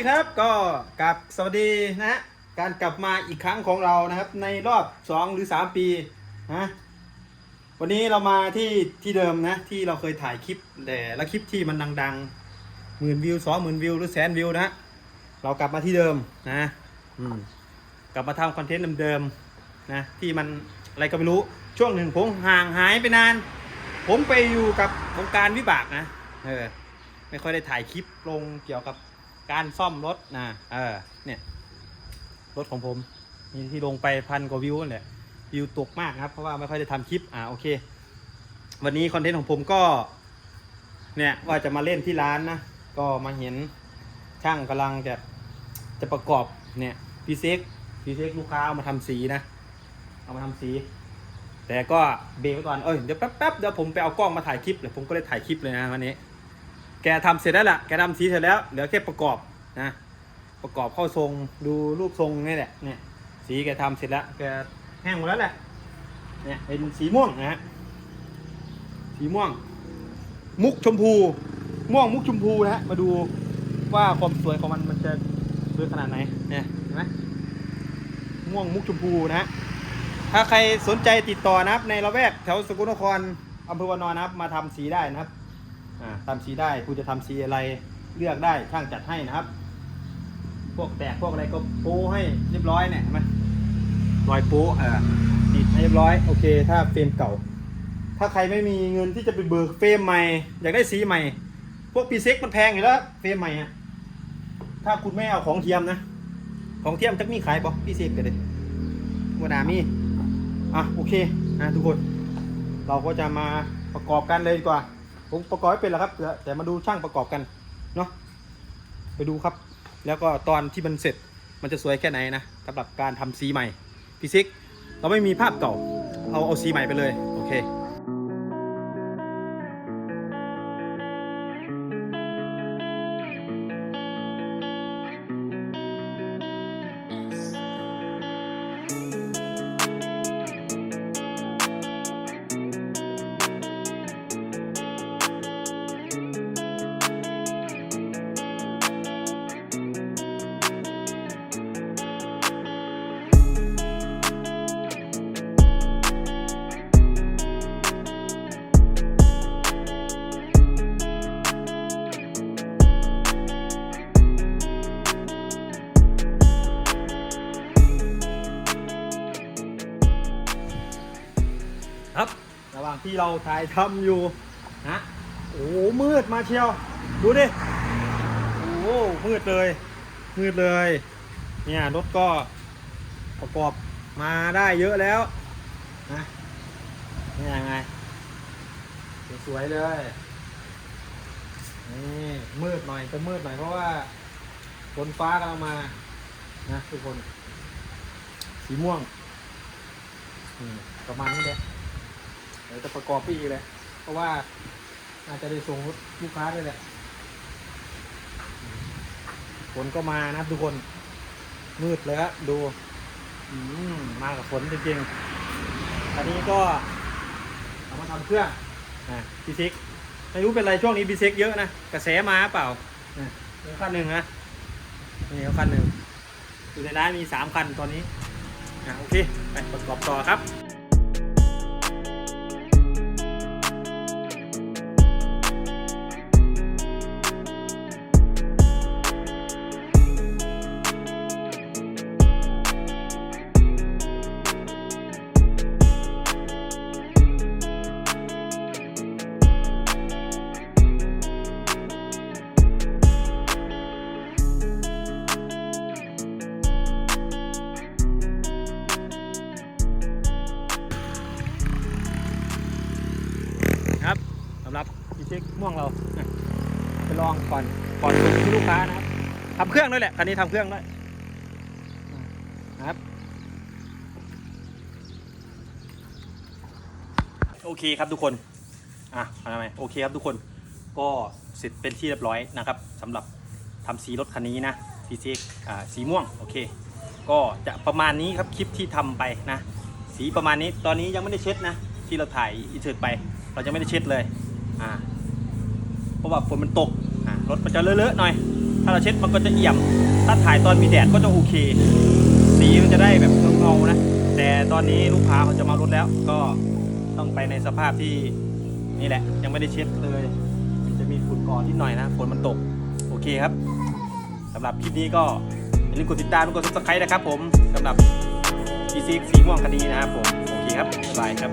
วัสดีครับก็กลับสวัสดีนะฮะการกลับมาอีกครั้งของเรานะครับ ในรอบ 2 หรือ 3 ปีนะวันนี้เรามาที่ที่เดิมนะ ที่เราเคยถ่ายคลิปแต่ละคลิปที่มันดังๆหมื่นวิวสองหมื่นวิวหรือแสนวิวนะฮะเรากลับมาที่เดิมนะอืมกลับมาทำคอนเทนต์เดิมๆนะที่มันอะไรก็ไม่รู้ช่วงหนึ่งผมห่างหายไปนาน ผมไปอยู่กับวงการวิบากนะเออไม่ค่อยได้ถ่ายคลิปลงเกี่ยวกับ การซ่อมรถนะเออเนี่ย รถของผมมีที่ลงไปพันกว่าวิวนั่นแหละวิวตกมากนะครับเพราะว่าไม่ค่อยได้ทำคลิปอ่าโอเค วันนี้คอนเทนต์ของผมก็ เนี่ยว่าจะมาเล่นที่ร้านนะก็มาเห็นช่างกำลังจะจะประกอบเนี่ยพีเซ็กพีเซ็กลูกค้าเอามาทำสีนะ เอามาทำสี แต่ก็เบรกไว้ก่อนเอ้ยเดี๋ยวแป๊บๆเดี๋ยวผมไปเอากล้องมาถ่ายคลิปเดี๋ยผมก็เลยถ่ายคลิปเลยนะวันนี้ แกทำเสร็จแล้วล่ะ แกทำสีเสร็จแล้ว เหลือแค่ประกอบนะ ประกอบเข้าทรง ดูรูปทรงนี่แหละ เนี่ย สีแกทำเสร็จแล้ว แกแห้งหมดแล้วแหละ เนี่ย เป็นสีม่วงนะฮะ สีม่วง มุกชมพู ม่วงมุกชมพูนะฮะ มาดูว่าความสวยของมันมันจะสวยขนาดไหน เนี่ย เห็นไหมม่วงมุกชมพูนะฮะ ถ้าใครสนใจติดต่อนะครับ ในละแวกแถวสกลนครอำเภอวานอนนะครับ มาทำสีได้นะครับ ทำสีได้คุณจะทำสีอะไรเลือกได้ช่างจัดให้นะครับ พวกแตกพวกอะไรก็โป้ให้เรียบร้อยเนี่ยเห็นไหมรอยโป้เออติดให้เรียบร้อยโอเค ถ้าเฟรมเก่า ถ้าใครไม่มีเงินที่จะไปเบิกเฟรมใหม่ อยากได้สีใหม่ พวกปีเซ็กมันแพงอยู่แล้วเฟรมใหม่อะถ้าคุณไม่เอาของเทียมนะ ของเทียมจะมีขายปะปีเซ็กกันเลยวันนามีอะโอเคนะทุกคน เราก็จะมาประกอบกันเลยดีกว่า ผมประกอบไม่เป็นหรอกครับ แต่มาดูช่างประกอบกันเนาะไปดูครับ แล้วก็ตอนที่มันเสร็จมันจะสวยแค่ไหนนะสำหรับการทำสีใหม่พี่ซิก เราไม่มีภาพเก่าเอาเอาสีใหม่ไปเลย โอเค ที่เราถ่ายทำอยู่นะโอ้มืดมาเชียว ดูดิโอ้มืดเลย มืดเลย เนี่ยรถก็ประกอบมาได้เยอะแล้วนะนี่ยังไง สวยๆเลยนี่มืดหน่อยจะมืดหน่อยเพราะว่าฝนฟ้ากำลังมานะทุกคน สีม่วงประมาณนี้แหละ ดี๋ยวจะประกอบพี่อีกเลย เพราะว่าอาจจะได้ส่งลูกค้าด้วยแหละฝนก็มานะทุกคน มืดเลยครับดูอืมมากับฝนจริงๆตอนนี้ก็เอามาทำเครื่องอะพีซิกไม่รู้เป็นไรช่วงนี้พีซิกเยอะนะกระแสมาเปล่านี่คันหนึ่งนะนี่ขาคันหนึ่งอยู่ในร้านมีสามคันตอนนี้อะโอเคไปประกอบต่อครับ ม่วงเราไปลองก่อนก่อนส่งที่ลูกค้านะครับทำเครื่องด้วยแหละคันนี้ทำเครื่องด้วยนะครับ โอเคครับทุกคนอะทำไมโอเคครับทุกคนก็เสร็จเป็นที่เรียบร้อยนะครับสำหรับทำสีรถคันนี้นะสีเช็อ่าสีม่วงโอเค ก็จะประมาณนี้ครับคลิปที่ทำไปนะ สีประมาณนี้ตอนนี้ยังไม่ได้เช็ดนะที่เราถ่ายอินเสิร์ตไป เราจะไม่ได้เช็ดเลยอ่า เพราะว่าฝนมันตกรถมันจะเลอะๆหน่อย ถ้าเราเช็ดมันก็จะเอี่ยม ถ้าถ่ายตอนมีแดดก็จะโอเค สีมันจะได้แบบเงาๆนะ แต่ตอนนี้ลูกค้าเขาจะมาลดแล้ว ก็ต้องไปในสภาพที่นี่แหละ ยังไม่ได้เช็ดเลย มันจะมีฝุ่นเก่อนนิดหน่อยนะ ฝนมันตก โอเคครับสำหรับคลิปนี้ก็อย่าลืมกดติดตามกดซับสไครต์นะครับผมสำหรับ PC สีม่วงคดีนะครับผม โอเคครับบ๊ายบายครับ